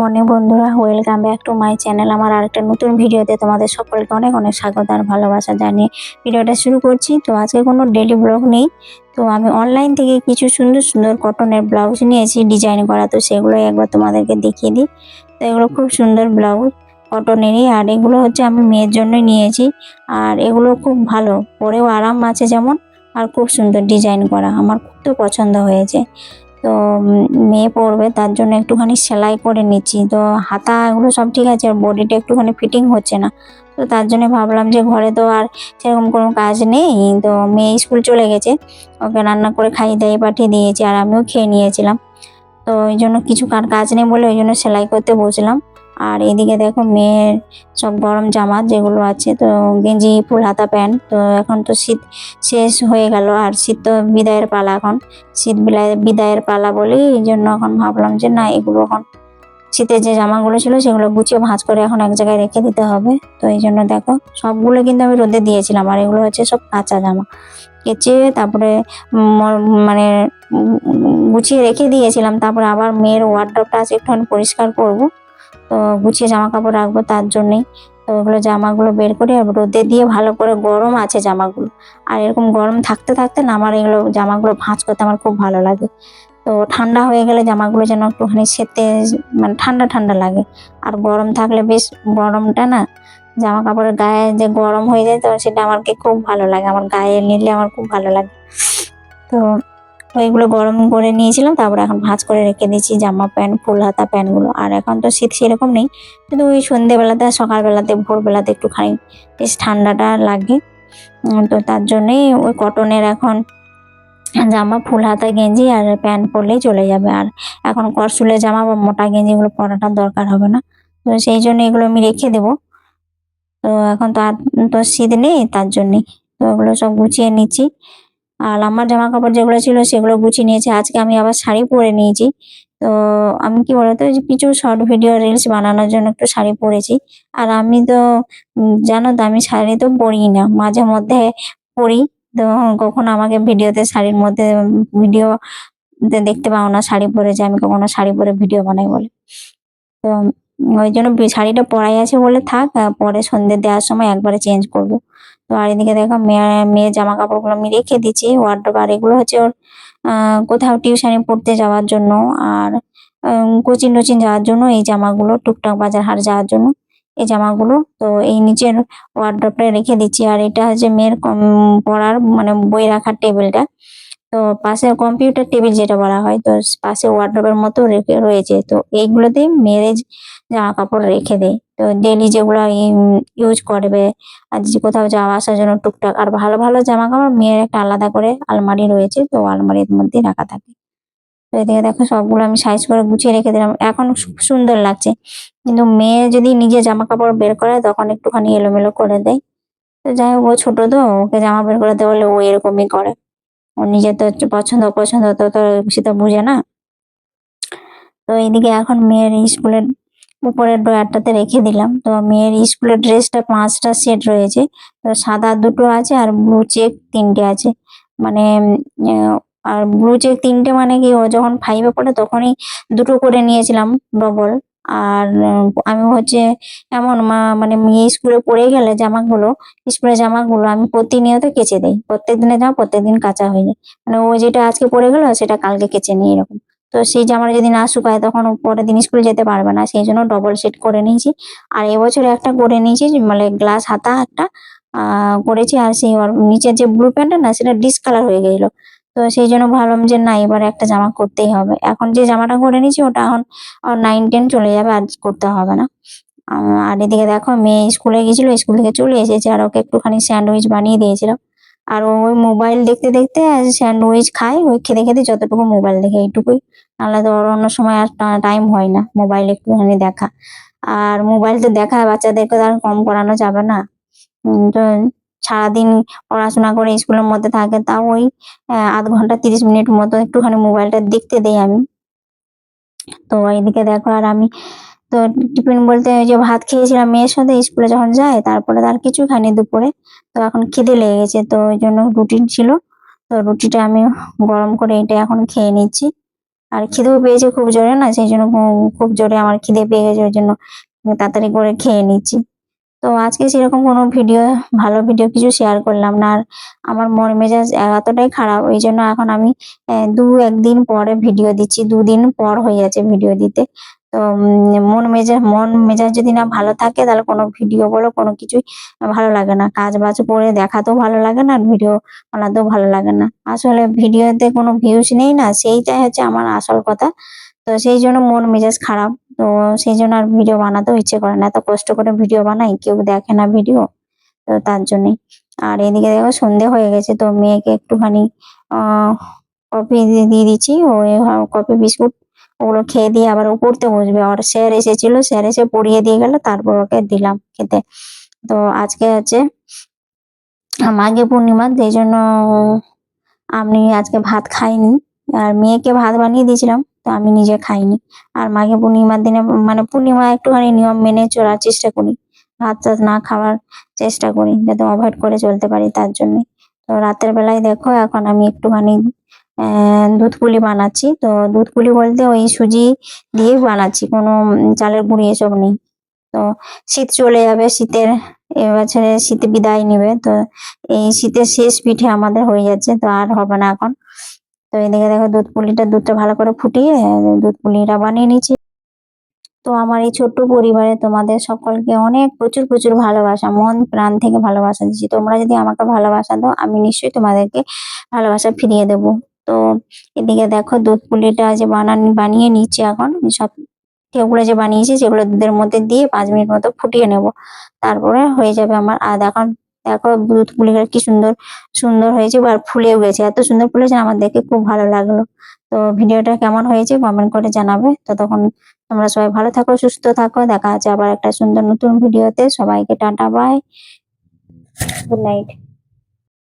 Morning বন্ধুরা welcome back to my channel আমার আরেকটা নতুন ভিডিওতে তোমাদের সকলকে অনেক অনেক স্বাগত আর ভালোবাসা জানিয়ে ভিডিওটা শুরু করছি। তো আজকে কোনো ডেলি ব্লগ নেই। তো আমি অনলাইন থেকে কিছু সুন্দর সুন্দর কটনের ব্লাউজ নিয়েছি ডিজাইন করা। তো সেগুলোই একবার তোমাদেরকে দেখিয়ে দিই। তো এগুলো খুব সুন্দর ব্লাউজ কটনেরই আর এগুলো হচ্ছে আমি মেয়ের জন্যই নিয়েছি। আর এগুলো খুব ভালো, পরেও আরাম আছে যেমন। আর খুব সুন্দর ডিজাইন করা। আমার খুব তো পছন্দ হয়েছে। তো মেয়ে পড়বে, তার জন্য একটুখানি সেলাই করে নিচ্ছি। তো হাতা এগুলো সব ঠিক আছে, আর বডিটা একটুখানি ফিটিং হচ্ছে না। তো, তার জন্য ভাবলাম যে, ঘরে তো আর সেরকম কোনো কাজ নেই। তো, মেয়ে স্কুল চলে গেছে, ওকে রান্না করে খাইয়ে দাইয়ে পাঠিয়ে দিয়েছি, আর আমিও খেয়ে নিয়েছিলাম। তো, ওই জন্য কিছু কাজ নেই বলে, ওই জন্য সেলাই করতে বসলাম। আর এদিকে দেখো মেয়ের সব গরম জামা যেগুলো আছে, তো গেঞ্জি, ফুল হাতা প্যান্ট, তো এখন তো শীত শেষ হয়ে গেল। আর শীত তো বিদায়ের পালা এখন। শীত বিদায়ের পালা বলেই এই জন্য এখন ভাবলাম যে না, এগুলো এখন শীতের যে জামাগুলো ছিল সেগুলো গুছিয়ে ভাঁজ করে এখন এক জায়গায় রেখে দিতে হবে। তো এই জন্য দেখো, সবগুলো কিন্তু আমি রোদে দিয়েছিলাম। আর এগুলো হচ্ছে সব কাঁচা জামা। কেচে তারপরে মানে গুছিয়ে রেখে দিয়েছিলাম। তারপরে আবার মেয়ের ওয়ার্ড্রপটা আছে, একটুখানি পরিষ্কার করব। তো গুছিয়ে জামা কাপড় রাখব তার জন্যই। তো ওগুলো জামাগুলো বের করে রোদে দিয়ে ভালো করে গরম আছে জামাগুলো। আর এরকম গরম থাকতে থাকতে না আমার এগুলো জামাগুলো ভাঁজ করতে আমার খুব ভালো লাগে। তো ঠান্ডা হয়ে গেলে জামাগুলো যেন একটুখানি সেতে মানে ঠান্ডা ঠান্ডা লাগে। আর গরম থাকলে বেশ গরমটা না জামা কাপড়ের গায়ে যে গরম হয়ে যায় তো সেটা আমাকে খুব ভালো লাগে। আমার গায়ে নিলে আমার খুব ভালো লাগে। তো ওইগুলো গরম করে নিয়েছিলাম, তারপরে এখন ভাঁজ করে রেখে দিয়েছি জামা প্যান্ট, ফুল হাতা প্যান্টগুলো। আর এখন তো শীত সেরকম নেই, কিন্তু ওই সন্ধেবেলাতে সকালবেলাতে, ভোরবেলাতে একটুখানি বেশ ঠান্ডাটা লাগে। তো তার জন্যই ওই কটনের এখন জামা, ফুল হাতা, গেঞ্জি আর প্যান্ট পরলেই চলে যাবে। আর এখন করসুলের জামা বা মোটা গেঞ্জিগুলো পরাটা দরকার হবে না। তো সেই জন্য এগুলো আমি রেখে দেবো। তো এখন তো আর, তো শীত নেই তার জন্যই। তো ওগুলো সব গুছিয়ে নিচ্ছি। আর আমার জামা কাপড় যেগুলো ছিল সেগুলো গুছিয়ে নিয়েছি। আজকে আমি আবার শাড়ি পরে নিয়েছি। তো আমি কি বলতো কিছু শর্ট ভিডিও রিলস বানানোর জন্য একটু শাড়ি পরেছি। আর আমি তো জানো তো, আমি শাড়ি তো পরি না। মাঝে মধ্যে পরি। তো কখনো আমাকে ভিডিওতে শাড়ির মধ্যে ভিডিও দেখতে পাও না শাড়ি পরে যে আমি কখনো শাড়ি পরে ভিডিও বানাই বলে। তো ওই জন্য শাড়িটা পরাই আছে বলে থাক পরে সন্ধে দেওয়ার সময় একবারে চেঞ্জ করব। আর এদিকে দেখো মেয়ে, মেয়ের জামা কাপড়গুলো আমি রেখে দিচ্ছি। ওয়ার্ড্রোব আর এগুলো হচ্ছে ওর কোথাও টিউশনে পড়তে যাওয়ার জন্য আর কোচিং টোচিং যাওয়ার জন্য এই জামাগুলো, টুকটাক বাজার হাট যাওয়ার জন্য এই জামাগুলো। তো এই নিচের ওয়ার্ড্রোবটা রেখে দিচ্ছি। আর এটা হচ্ছে মেয়ের পড়ার মানে বই রাখার টেবিলটা। তো পাশে কম্পিউটার টেবিল যেটা বলা হয়, তো পাশে ওয়ার্ড্রোবের মতো রেখে রয়েছে। তো এইগুলোতেই মেয়ের জামা কাপড় রেখে দেয়। তো ডেলি যেগুলো ইউজ করবে আর যে কোথাও যাওয়া আসার জন্য টুকটাক, আর ভালো ভালো জামা কাপড় মেয়ের একটা আলাদা করে আলমারি রয়েছে, তো আলমারির মধ্যে রাখা থাকে। তো এদিকে দেখো সবগুলো আমি সাইজ করে গুছিয়ে রেখে দিলাম। এখন সুন্দর লাগছে। কিন্তু মেয়ে যদি নিজে জামা কাপড় বের করে, তখন একটুখানি এলোমেলো করে দেয়। তো যাই হোক, ও ছোট তো, ওকে জামা বের করে দেওয়া হলে ও এরকমই করে। ও নিজের তো পছন্দ পছন্দ তো তো সে তো বুঝে না। তো এইদিকে এখন মেয়ের স্কুলের উপরের ড্রয়ারটাতে রেখে দিলাম। তো মেয়ের স্কুলের ড্রেসটা পাঁচটা সেট রয়েছে। তো সাদা দুটো আছে আর ব্লু চেক তিনটে আছে। মানে আর ব্লু চেক তিনটে মানে কি, ও যখন ফাইভে পড়ে তখনই দুটো করে নিয়েছিলাম ডবল আর আমি হচ্ছে এমন মা মানে মেয়ে স্কুলে পড়ে গেলে জামাগুলো, স্কুলের জামাগুলো আমি প্রতিনিয়ত কেচে দিই। প্রত্যেক দিনের জামা প্রত্যেকদিন কাঁচা হয়ে যায়। মানে ও যেটা আজকে পড়ে গেল সেটা কালকে কেচে নিই, এরকম। তো সেই জামাটা যদি না শুকায় তখন পরের দিন স্কুলে যেতে পারবে না। সেই জন্য ডবল সেট করে নিয়েছি। আর এবছর একটা করে নিয়েছি মানে গ্লাস হাতা একটা করেছি। আর সেই নিচের যে ব্লু প্যান্টটা না, সেটা ডিসকালার হয়ে গেছিল। তো সেই জন্য ভাবলাম যে না, এবার একটা জামা করতেই হবে। এখন যে জামাটা করে নিয়েছি, ওটা এখন নাইন টেন চলে যাবে, আর করতে হবে না। আর এদিকে দেখো, মেয়ে স্কুলে গেছিল, স্কুল থেকে চলে এসেছে, আর ওকে একটুখানি স্যান্ডউইচ বানিয়ে দিয়েছিলাম। আর ওই মোবাইল দেখতে দেখতে স্যান্ডউইচ খায়, ওই খেতে খেতে যতটুকু মোবাইল দেখে এইটুকুই। নাহলে তো অন্য সময় আর টাইম হয় না মোবাইল একটুখানি দেখা। আর মোবাইল তো দেখা, বাচ্চাদেরকে তো আর কম করানো যাবে না। তো সারাদিন পড়াশোনা করে স্কুলের মধ্যে থাকে, তাও ওই আধ ঘণ্টা তিরিশ মিনিট মতো একটুখানি মোবাইলটা দেখতে দেই আমি। তো এইদিকে দেখো আর আমি তো টিফিন বলতে ওই যে ভাত খেয়েছিলাম মেয়ের সাথে, স্কুলে যখন যায়, তারপরে তার কিছু খাইনি দুপুরে। তো এখন খিদে লেগে গেছে, তো ওই জন্য রুটি ছিল। তো রুটিটা আমি গরম করে এটা এখন খেয়ে নিচ্ছি। আর খিদেও পেয়েছে খুব জোরে না, সেই জন্য খুব- জোরে আমার খিদে পেয়ে গেছে, ওই জন্য তাড়াতাড়ি করে খেয়ে নিচ্ছি। তো আজকে সেরকম কোনো ভিডিও, ভালো ভিডিও কিছু শেয়ার করলাম না, আর আমার মন মেজাজ এতটাই খারাপ, ওই জন্য এখন আমি দু একদিন পরে ভিডিও দিচ্ছি দুদিন পর হয়ে যাচ্ছে ভিডিও দিতে। তো মন মেজাজ মন মেজাজ যদি না ভালো থাকে, তাহলে কোনো ভিডিও বলো, কোনো কিছুই ভালো লাগে না। কাজ বাজ করে দেখাতেও ভালো লাগে না, আর ভিডিও বানাতেও ভালো লাগে না। আসলে ভিডিওতে কোনো ভিউজ নেই না, সেইটাই হচ্ছে আমার আসল কথা। তো সেই জন্য মন মেজাজ খারাপ। তো সেই জন্য আর ভিডিও বানাতেও ইচ্ছে করে না। এত কষ্ট করে ভিডিও বানাই, কেউ দেখে না ভিডিও। তো তার জন্যই। আর এদিকে দেখো, সন্ধে হয়ে গেছে, তো মেয়েকে একটুখানি, আহ, কফি দিয়ে দিচ্ছি। ওই কফি বিস্কুট ওগুলো খেয়ে দিয়ে আবার ও পড়তে বসবে। আর স্যার এসেছিল, স্যার এসে পড়িয়ে দিয়ে গেল, তারপর ওকে দিলাম খেতে। তো আজকে হচ্ছে মাঘে পূর্ণিমা সেই জন্য আমি আজকে ভাত খাইনি। আর মেয়েকে ভাত বানিয়ে দিয়েছিলাম, তো আমি নিজে খাইনি। আর মাঘে পূর্ণিমার দিনে মানে পূর্ণিমা একটুখানি নিয়ম মেনে চলার চেষ্টা করি। ভাত টাত না খাওয়ার চেষ্টা করি, যাতে অ্যাভয়েড করে চলতে পারি তার জন্য। তো রাতের বেলায় দেখো, এখন আমি একটুখানি দুধ পুলি বানাচ্ছি। তো দুধ পুলি বলতে ওই সুজি দিয়ে বানাচ্ছি, কোনো চালের গুঁড়ি এসব নেই। তো শীত চলে যাবে, শীতের এবছরে শীত বিদায় নেবে। তো এই শীতের শেষ পিঠে আমাদের হয়ে যাচ্ছে, তো আর হবে না এখন। তো এদিকে দেখো দুধ পুলিটা দুধটা ভালো করে ফুটিয়ে দুধ পুলিটা বানিয়ে নিচ্ছি। তো আমার এই ছোট্ট পরিবারে তোমাদের সকলকে অনেক প্রচুর প্রচুর ভালোবাসা, মন প্রাণ থেকে ভালোবাসা দিচ্ছি। তোমরা যদি আমাকে ভালোবাসা দাও, আমি নিশ্চয়ই তোমাদেরকে ভালোবাসা ফিরিয়ে দেব। তো এদিকে দেখো দুধ পুলিটা যে বানান, বানিয়ে নিচ্ছে এখন, সব যেগুলো যে বানিয়েছি সেগুলো দুধের মধ্যে দিয়ে পাঁচ মিনিট মতো ফুটিয়ে নেব। তারপরে হয়ে যাবে আমার, আর এখন দেখো দুধ পুলিটা কি সুন্দর সুন্দর হয়েছে আর ফুলেও গেছে। এত সুন্দর ফুলেছে আমার দেখে খুব ভালো লাগল। তো ভিডিওটা কেমন হয়েছে কমেন্ট করে জানাবে। ততক্ষণ তোমরা সবাই ভালো থাকো, সুস্থ থাকো। দেখা হচ্ছে আবার একটা সুন্দর নতুন ভিডিওতে। সবাইকে টাটা, বাই। Good night.